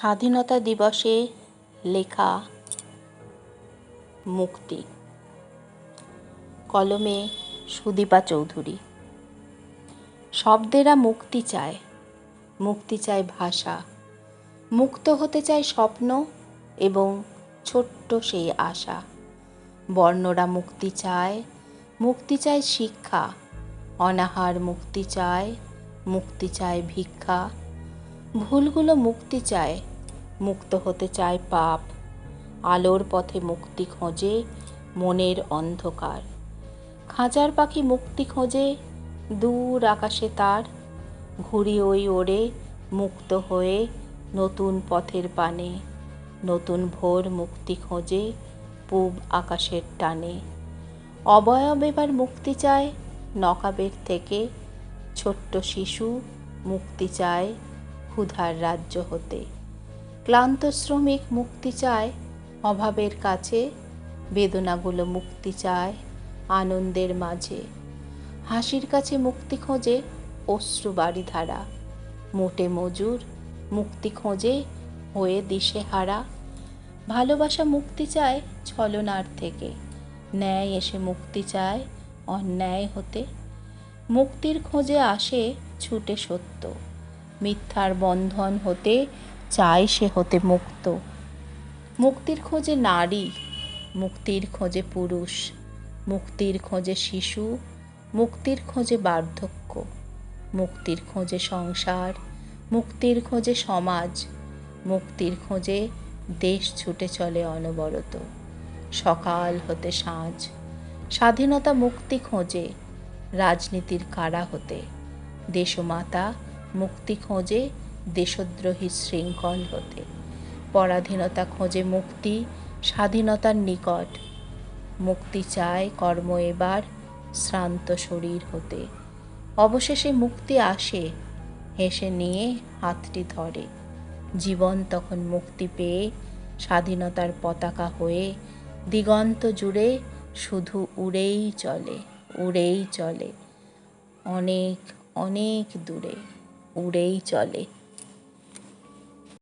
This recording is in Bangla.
স্বাধীনতা দিবসে লেখা মুক্তি। কলমে সুদীপা চৌধুরী। শব্দেরা মুক্তি চায় মুক্তি চায় ভাষা। মুক্ত হতে চায় স্বপ্ন এবং ছোট্ট সেই আশা। বর্ণরা মুক্তি চায় মুক্তি চায় শিক্ষা। অনাহার মুক্তি চায় মুক্তি চায় ভিক্ষা। ভুলগুলো মুক্তি চায় মুক্ত হতে চায় পাপ। আলোর পথে মুক্তি খোঁজে মনের অন্ধকার। খাঁচার পাখি মুক্তি খোঁজে দূর আকাশে তার। ঘুড়ি ওই ওড়ে মুক্ত হয়ে নতুন পথের পানে নতুন ভোর মুক্তি খোঁজে পূব আকাশের টানে। অবয়ব এবার মুক্তি চায় নকাবের থেকে। ছোট্ট শিশু মুক্তি চায় ক্ষুধার রাজ্য হতে। ক্লান্ত শ্রমিক মুক্তি চায়, অভাবের কাছে বেদনাগুলো মুক্তি চায় আনন্দের মাঝে। হাসির কাছে মুক্তি খোঁজে অশ্রু বাড়ি ধারা মোটে মজুর মুক্তি খোঁজে হয়ে দিশে হারা ভালোবাসা মুক্তি চায় ছলনার থেকে, ন্যায় এসে মুক্তি চায় অন্যায় হতে। মুক্তির খোঁজে আসে ছুটে সত্য, মিথ্যার বন্ধন হতে চায় সে হতে মুক্ত। মুক্তির খোঁজে নারী, মুক্তির খোঁজে পুরুষ, মুক্তির খোঁজে শিশু, মুক্তির খোঁজে বার্ধক্য, মুক্তির খোঁজে সংসার, মুক্তির খোঁজে সমাজ, মুক্তির খোঁজে দেশ ছুটে চলে অনবরত। সকাল হতে সাঁঝ স্বাধীনতা মুক্তি খোঁজে, রাজনীতির কারা হতে, দেশমাতা মুক্তি খোঁজে দেশদ্রোহী শৃঙ্খল হতে পরাধীনতা খোঁজে মুক্তি, স্বাধীনতার নিকট। মুক্তি চায় কর্ম এবার, শ্রান্ত শরীর হতে। অবশেষে মুক্তি আসে, হেসে নিয়ে হাতটি ধরে। জীবন তখন মুক্তি পেয়ে, স্বাধীনতার পতাকা হয়ে, দিগন্ত জুড়ে শুধু উড়েই চলে উড়েই চলে। অনেক অনেক দূরে, উড়েই চলে।